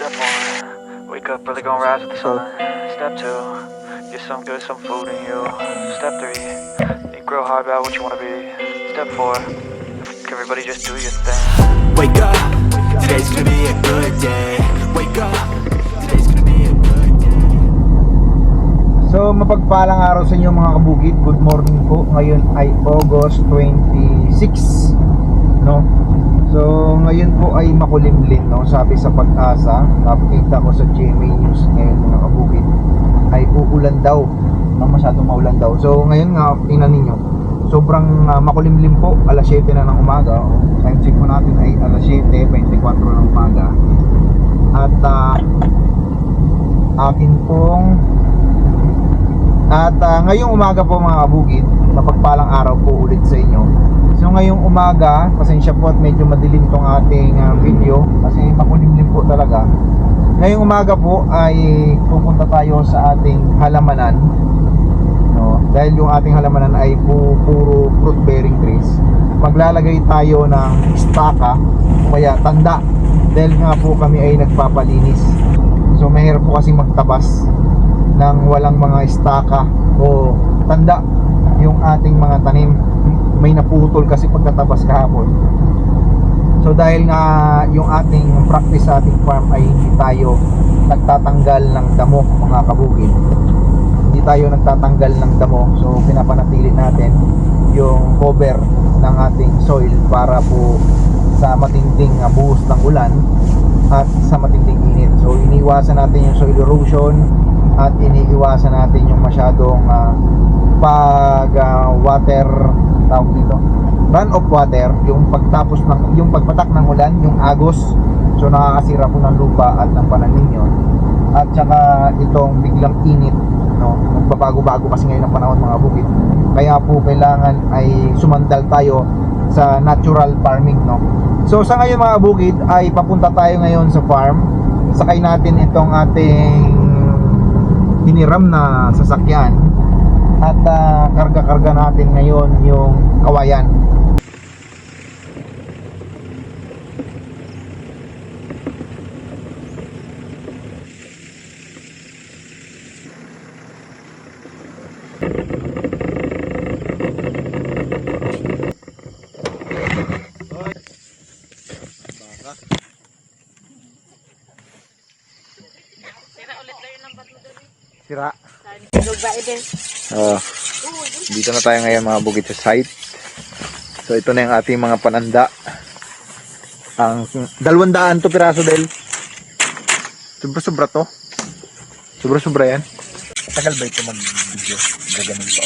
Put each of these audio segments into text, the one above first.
Step one, wake up early, gonna rise with the sun. Step two, get some good, some food in you. Step three, think real hard about what you wanna be. Step four, everybody just do your thing. Wake up, today's gonna be a good day. Wake up, today's gonna be a good day. So mapagpalang araw sa inyo mga kabukid Good morning po Ngayon ay August 26 no? So ngayon po ay makulimlim no? Sabi sa pag-asa Nakita ko sa GMA News ngayon mga kabukid Ay uulan daw no? Masyadong maulan daw So ngayon nga tingnan ninyo Sobrang ah, makulimlim po Alas 7 na ng umaga Time check po natin ay alas 7.24 ng umaga At ah, akin pong at ah, ngayong umaga po mga kabukid, mapagpalang araw po ulit sa inyo. So ngayong umaga, pasensya po at medyo madilim tong ating ah, video kasi makulimlim po talaga. Ngayong umaga po ay pupunta tayo sa ating halamanan. No, dahil yung ating halamanan ay pu- puro fruit bearing trees. Maglalagay tayo ng staka o kaya tanda dahil nga po kami ay nagpapalinis. So mahirap po kasi magtabas ng walang mga estaka o tanda yung ating mga tanim may naputol kasi pagkatabas kahapon. So dahil nga yung ating practice sa ating farm ay hindi tayo nagtatanggal ng damo mga kabukid. Hindi tayo nagtatanggal ng damo. So pinapanatili natin yung cover ng ating soil para po sa matinding uh, buhos ng ulan at sa matinding init. So iniwasan natin yung soil erosion at iniiwasan natin yung masyadong ah, pag ah, water tawag dito. Run of water yung pagtapos ng yung pagpatak ng ulan yung agos. So nakakasira po ng lupa at ng pananim yun at saka itong biglang init no? Nagbabago-bago kasi ngayon ang panahon mga bukid. Kaya po kailangan ay sumandal tayo sa natural farming no? So sa ngayon mga bukid ay papunta tayo ngayon sa farm. Sakay natin itong ating hiniram na sasakyan at ah, karga-karga natin ngayon yung kawayan dito na tayo ngayon mga bukid sa site. So ito na yung ating mga pananda. Ang dalawang daan to piraso del. Sobra sobra to. Sobra sobra yan. Tagal ba ito mag-video? Gaganon pa.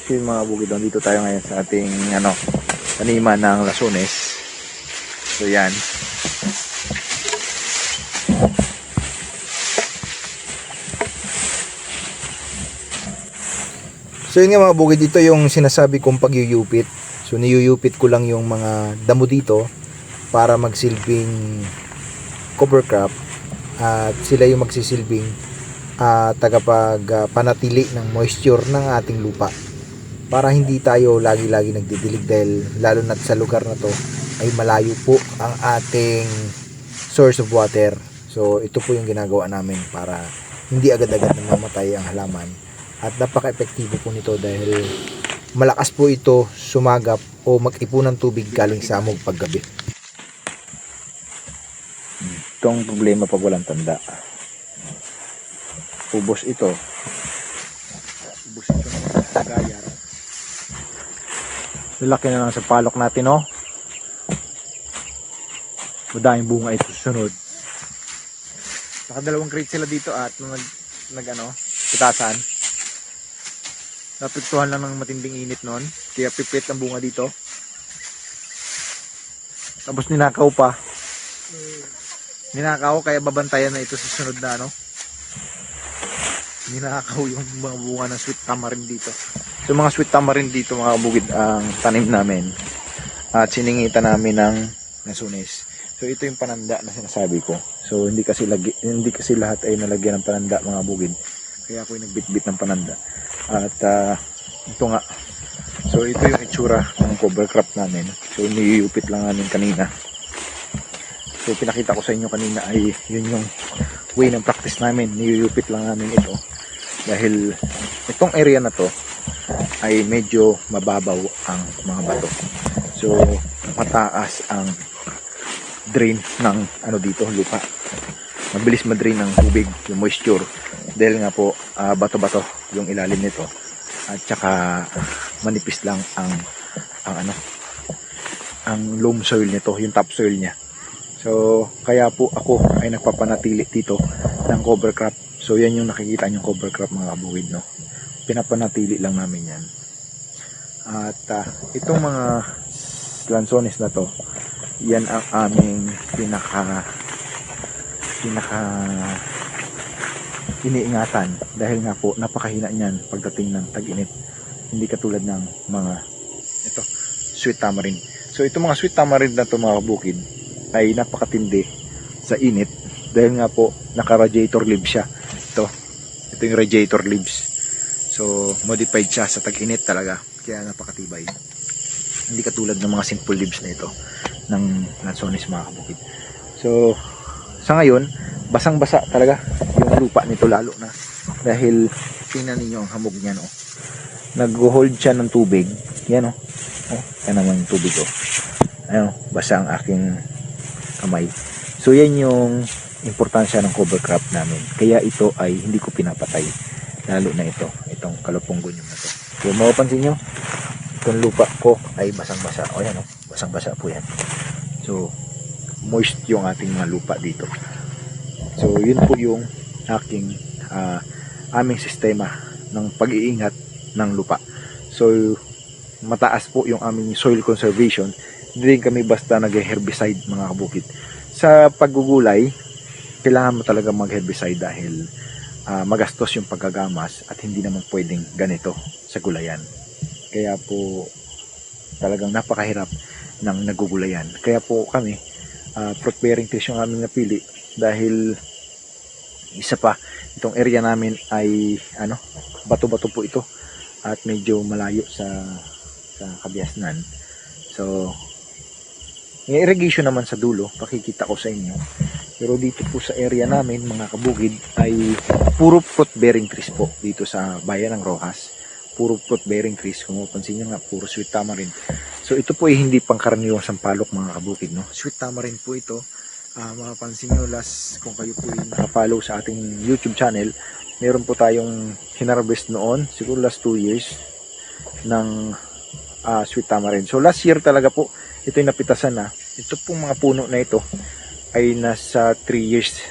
So yung mga bukid dito tayo ngayon sa ating ano, taniman ng lasunes. So yan. So yun nga mga bukid, dito yung sinasabi kong pagyuyupit. So niyuyupit ko lang yung mga damo dito para magsilbing cover crop at sila yung magsisilbing uh, tagapag ah, panatili ng moisture ng ating lupa para hindi tayo lagi-lagi nagdidilig dahil lalo na sa lugar na to ay malayo po ang ating source of water. So ito po yung ginagawa namin para hindi agad-agad namamatay ang halaman at napaka-epektibo po nito dahil malakas po ito sumagap o mag-ipon ng tubig galing sa amog paggabi. Itong problema pag walang tanda. Ubos ito. Ubos ito ng tagayar. Lalaki na lang sa palok natin, oh. Madaming bunga ito susunod. Nakadalawang crate sila dito at nung nag, nag ano, pitasan. Napiktuhan lang ng matinding init noon. Kaya pipit ang bunga dito. Tapos ninakaw pa. Ninakaw kaya babantayan na ito sa sunod na ano. Ninakaw yung mga bunga ng sweet tamarind dito. So mga sweet tamarind dito mga bukid ang tanim namin. At siningitan namin ng nasunis. So ito yung pananda na sinasabi ko. So hindi kasi lagi, hindi kasi lahat ay nalagyan ng pananda mga bukid. Kaya ako yung nagbitbit ng pananda. At ah, ito nga. So ito yung itsura ng cover crop namin. So niyupit lang namin kanina. So pinakita ko sa inyo kanina ay yun yung way ng practice namin. Niyuyupit lang namin ito. Dahil itong area na to ay medyo mababaw ang mga bato. So mataas ang drain ng ano dito, lupa. Mabilis ma-drain ng tubig, yung moisture. Dahil nga po ah, bato-bato yung ilalim nito. At saka manipis lang ang ang ano ang loam soil nito, yung top soil niya. So, kaya po ako ay nagpapanatili dito ng cover crop. So, yan yung nakikita yung cover crop mga kabukid, no? Pinapanatili lang namin yan. At ah, itong mga lansones na to, yan ang aming pinaka pinaka iniingatan dahil nga po napakahina niyan pagdating ng tag-init. Hindi katulad ng mga ito, sweet tamarind. So itong mga sweet tamarind na to mga kabukid ay napakatindi sa init dahil nga po naka-radiator leaves siya. Ito, ito yung radiator leaves. So modified siya sa tag-init talaga kaya napakatibay. Hindi katulad ng mga simple leaves na ito ng lansones mga kabukid. So sa ngayon, basang-basa talaga yung lupa nito lalo na dahil tingnan niyo ang hamog niya no. Nag-hold siya ng tubig. Yan oh. Oh, yan naman yung tubig oh. Ayun, basa ang aking kamay. So yan yung importansya ng cover crop namin. Kaya ito ay hindi ko pinapatay. Lalo na ito, itong kalupunggon yung na to. So mapapansin nyo, itong lupa ko ay basang-basa. O yan oh, basang-basa po yan. So moist yung ating mga lupa dito. So yun po yung aking ah, aming sistema ng pag-iingat ng lupa. So mataas po yung aming soil conservation. Hindi rin kami basta nag-herbicide mga kabukid. Sa paggugulay, kailangan mo talaga mag-herbicide dahil ah, magastos yung pagkagamas at hindi naman pwedeng ganito sa gulayan. Kaya po talagang napakahirap ng nagugulayan. Kaya po kami, uh, fruit bearing trees yung aming napili. Dahil isa pa itong area namin ay ano bato-bato po ito. At medyo malayo sa sa kabiasnan. So yung irrigation naman sa dulo pakikita ko sa inyo. Pero dito po sa area namin mga kabugid ay puro fruit bearing trees po dito sa bayan ng Rojas puro fruit bearing trees kung mapansin nyo nga puro sweet tamarind So ito po ay hindi pangkaraniwang sampalok mga kabukid no. Sweet tamarind po ito. Ah, mapapansin nyo last kung kayo po ay nakapollow sa ating YouTube channel, meron po tayong hinarvest noon, siguro last 2 years ng ah, sweet tamarind. So last year talaga po ito yung napitasan na. Ito pong mga puno na ito ay nasa 3 years.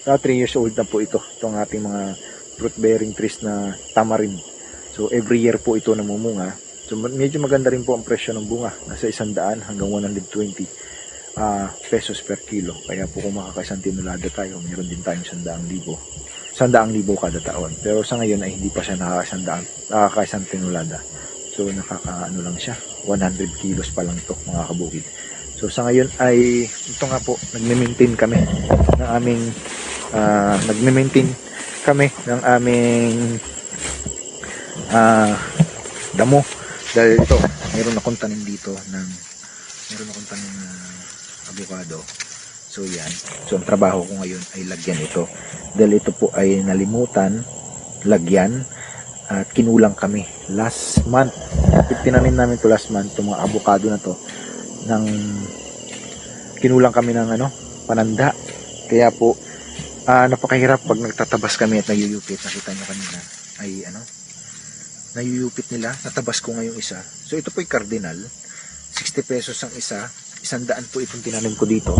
Sa 3 years old na po ito. Itong ating mga fruit bearing trees na tamarind. So every year po ito namumunga. So medyo maganda rin po ang presyo ng bunga. Nasa 100 hanggang 120 ah, pesos per kilo. Kaya po kung makakaisang tinulada tayo, meron din tayong 100,000 libo. 100,000 libo kada taon. Pero sa ngayon ay hindi pa siya nakakaisang, nakakaisang tinulada. So nakakaano lang siya. 100 kilos pa lang to mga kabukid. So sa ngayon ay ito nga po, nagme-maintain kami ng aming ah, nagme-maintain kami ng aming ah, damo dahil ito, mayroon akong tanim dito ng mayroon akong tanim na avocado. So yan. So ang trabaho ko ngayon ay lagyan ito. Dahil ito po ay nalimutan, lagyan, at kinulang kami last month. Tinanim namin to last month, itong mga avocado na to, ng kinulang kami ng ano, pananda. Kaya po, ah, napakahirap pag nagtatabas kami at nayuyupit. Nakita nyo kanina, ay ano, nayuyupit nila. Natabas ko ngayong isa. So ito po ay cardinal. 60 pesos ang isa. Isang daan po itong tinanim ko dito.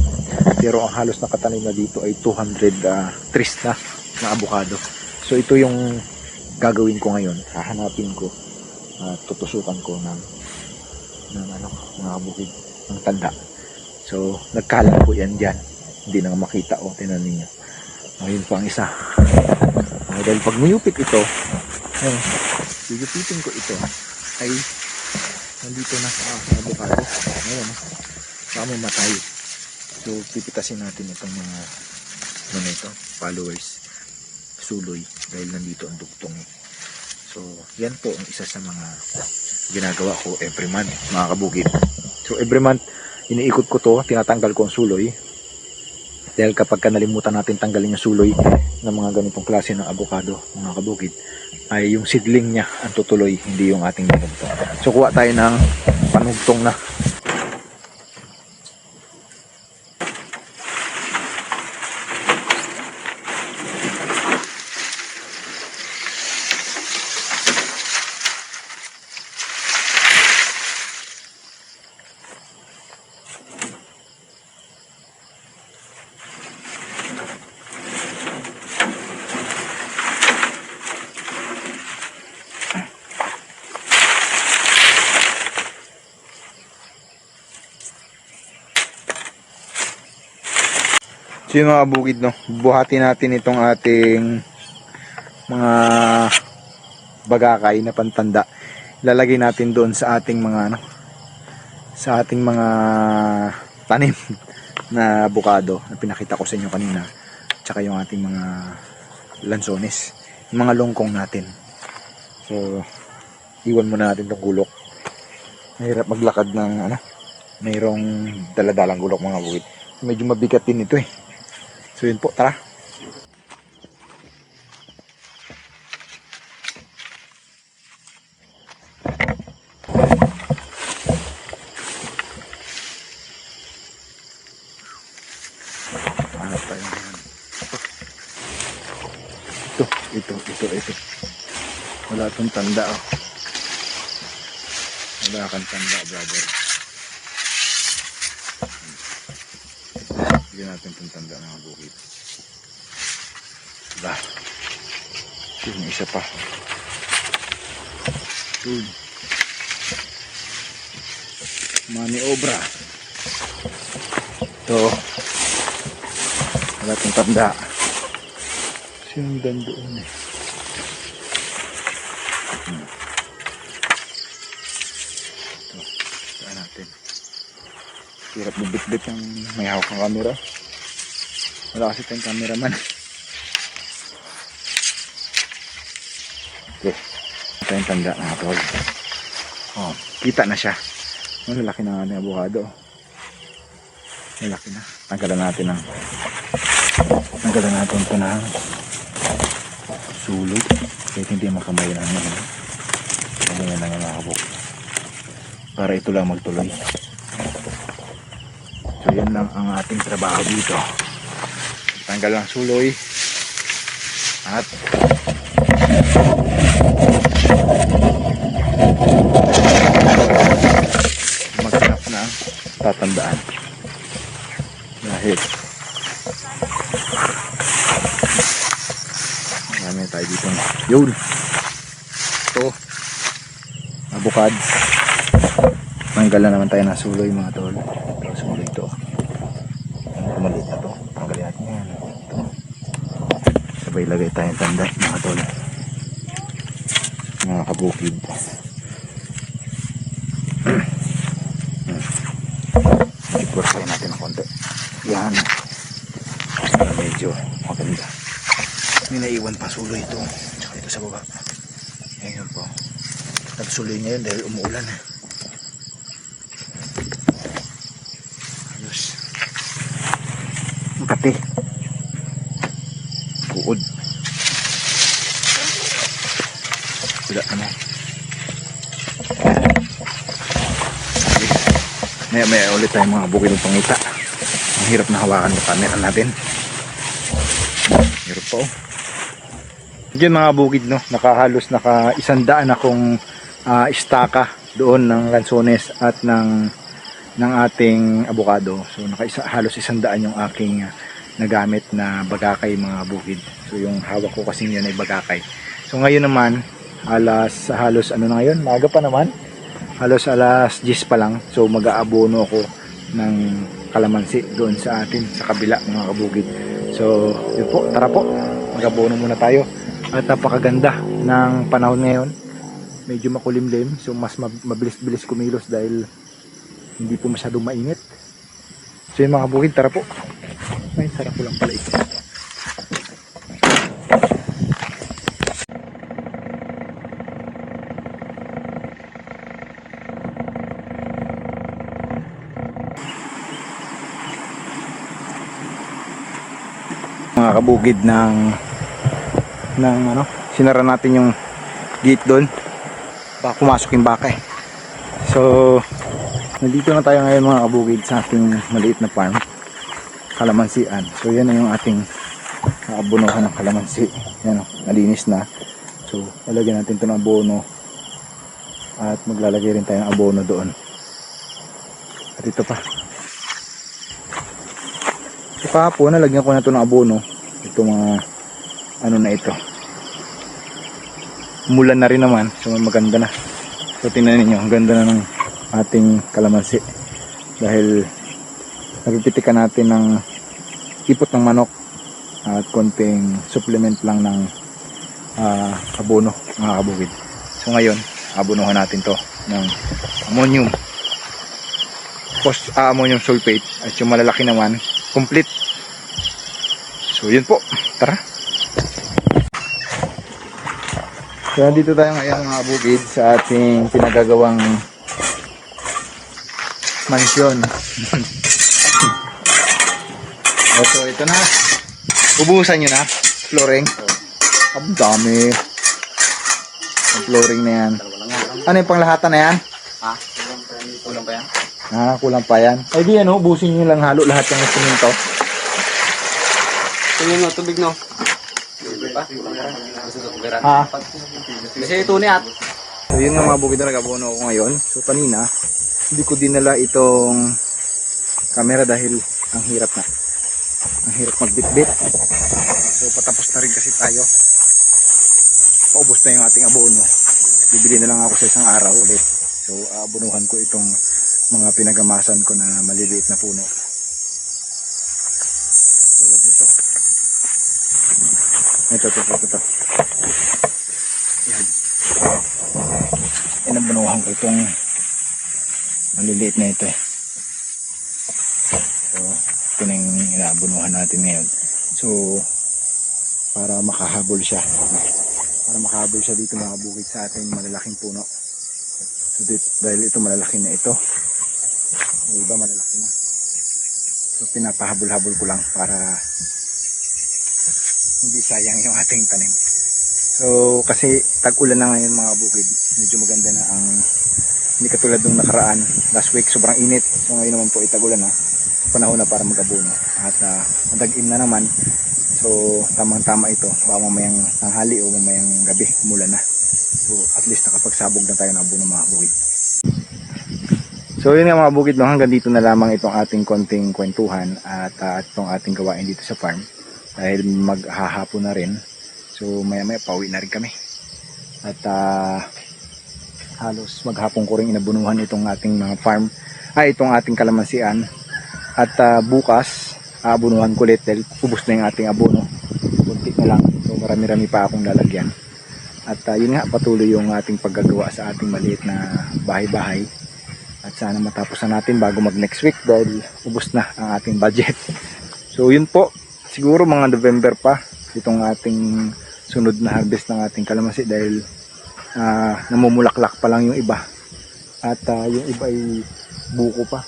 Pero ang halos nakatanim na dito ay 200 ah, trees na na avocado. So ito yung gagawin ko ngayon. Hahanapin ko at tutusukan ko ng ng ano, mga kabukid ng tanda. So nagkalat po yan dyan. Hindi na makita o tinan ninyo. Ngayon po ang isa. Ah, dahil pag niyupit ito, ayun, Yugupitin ko ito ay nandito na sa ah, avocado. Ngayon, baka mamatay. So, pipitasin natin itong mga ano ito, followers suloy dahil nandito ang dugtong. So, yan po ang isa sa mga ginagawa ko every month, mga kabukid. So, every month, iniikot ko to, tinatanggal ko ang suloy Dahil kapag ka nalimutan natin tanggalin yung suloy ng mga ganitong klase ng avocado, mga kabukid, ay yung seedling niya ang tutuloy, hindi yung ating panugtong. So kuha tayo ng panugtong na. So yung mga bukid, no, buhati natin itong ating mga bagakay na pantanda. Lalagay natin doon sa ating mga ano, sa ating mga tanim na bukado na pinakita ko sa inyo kanina. Tsaka yung ating mga lansones, yung mga longkong natin. So, iwan muna natin itong gulok. Mahirap maglakad ng ano, mayroong daladalang gulok mga bukid. Medyo mabigat din ito eh. So yun po, tara. Hanap tayo. Ito, ito, ito, ito. Wala itong tanda oh. Wala kang tanda, brother. Natin itong tanda ng mga bukid. Diba? Yung isa pa. Yun. Maniobra. Ito. Wala itong tanda. Sinundan doon eh. Hmm. Ito. Saan natin. Hirap bibit-bit yung may hawak ng camera. Wala kasi tayong cameraman. Okay. Ito yung tanda mga tol. Oh, kita na siya. Malalaki na nga ng abogado. Malaki na. Tanggalan natin ng tanggalan natin ito ng sulog. Kahit hindi makamay na naman. Ganyan lang yung mga kabuk. Para ito lang magtuloy. So yan lang ang ating trabaho dito. Tanggal ang suloy. At maghanap ng tatandaan. Dahil marami tayo dito. Yun! Ito. Abukad. Tanggal na naman tayo ng suloy mga tol. Ito, suloy ito. Ito maliit na to. Tanggalin natin yan. Ito. Sabay lagay tayong tanda mga tol. Mga kabukid. Ipursahin natin ng konti. Yan. Para medyo maganda. May naiwan pa suloy ito. Tsaka ito sa baba. Ngayon po. Nagsuloy ngayon dahil umuulan eh. Ayos. Makati. Buod. Wala ano. Maya maya ulit tayo mga bukid ng pangita. Ang hirap na hawakan yung camera natin. Hirap po. Diyan mga bukid no, nakahalos naka isang daan akong ah, istaka doon ng lansones at ng ng ating abogado. So naka isa, halos yung aking ah, nagamit na bagakay mga bukid. So yung hawak ko kasi yun ay bagakay. So ngayon naman alas halos ano na ngayon, maga pa naman. Halos alas 10 pa lang. So mag-aabono ako ng kalamansi doon sa atin sa kabila mga kabukid. So yun po, tara po. Mag-abono muna tayo. At napakaganda ng panahon ngayon. Medyo makulimlim. So mas mab- mabilis-bilis kumilos dahil hindi po masyadong mainit. So yung mga bukid, tara po. Ay, sarap ko lang pala ito. mga kabugid ng ng ano, sinara natin yung gate doon. Baka pumasok yung baka eh. So, nandito na tayo ngayon mga kabugid sa ating maliit na farm. Kalamansian. So, yan na yung ating abunuhan ng kalamansi. Yan o, nalinis na. So, lalagyan natin ito ng abono. At maglalagay rin tayo ng abono doon. At ito pa. So, kahapon, nalagyan ko na ito ng abono. Ito mga, ano na ito. Mulan na rin naman. So, maganda na. So, tingnan ninyo, ang ganda na ng ating kalamansi. Dahil, napipitikan natin ng ipot ng manok at konting supplement lang ng ah, abono, mga kabukid. So, ngayon, abonohan natin to ng ammonium post ah, ammonium sulfate at yung malalaki naman complete. So yun po. Tara. So dito tayo ngayon mga bukid sa ating pinagagawang mansyon oh, so ito na ubusan nyo na flooring ang dami ang flooring na yan ano yung panglahatan na yan Ha? Kulang pa yan? Ah, kulang pa yan. Ay di ano, busin nyo lang halo lahat ng simento. Tingnan mo, tubig no. Ah. Kasi ito ni at. So yun nga mga bukid na nagabono ako ngayon. So kanina, hindi ko dinala itong camera dahil ang hirap na. Ang hirap magbitbit. So patapos na rin kasi tayo. Paubos na yung ating abono. Bibili na lang ako sa isang araw ulit. So aabonuhan ko itong mga pinagamasan ko na maliliit na puno. Tulad nito. Ito, ito, ito, ito. Yan. Inabunuhan ko itong maliliit na ito eh. Inaabunuhan natin ngayon. So, para makahabol siya. Para makahabol siya dito mga bukid sa ating malalaking puno. So, dito, dahil ito malalaki na ito. Yung iba malalaki na. So, pinapahabol-habol ko lang para hindi sayang yung ating tanim. So, kasi tag-ulan na ngayon mga bukid. Medyo maganda na ang hindi katulad nung nakaraan. Last week, sobrang init. So, ngayon naman po itagulan na. Panahon na para mag-abono. At uh, madag-in na naman. So, tamang-tama ito. Baka mamayang tanghali o mamayang gabi, umulan na. So, at least nakapagsabog na tayo ng abono mga bukid. So, yun nga mga bukid. No? Hanggang dito na lamang itong ating konting kwentuhan at uh, itong ating gawain dito sa farm. Dahil maghahapon na rin. So maya maya pauwi na rin kami. At ah, halos maghapon ko rin inabunuhan itong ating mga farm. Ay itong ating kalamansian. At ah, bukas aabunuhan ko ulit dahil ubos na yung ating abono. Kunti na lang. So marami-rami pa akong lalagyan. At ah, yun nga patuloy yung ating paggagawa sa ating maliit na bahay-bahay. At sana matapos na natin bago mag next week dahil ubos na ang ating budget. So yun po. Siguro mga November pa itong ating sunod na harvest ng ating kalamansi dahil ah, namumulaklak pa lang yung iba at ah, yung iba ay buko pa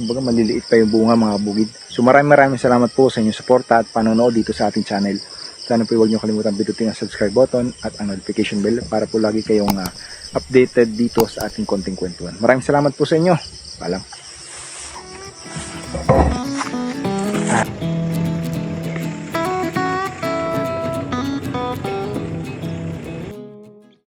kumbaga maliliit pa yung bunga mga bugid so maraming maraming salamat po sa inyong suporta at panonood dito sa ating channel. Sana po huwag niyo kalimutan pindutin ang subscribe button at ang notification bell para po lagi kayong ah, updated dito sa ating konting kwentuhan. Maraming salamat po sa inyo. Paalam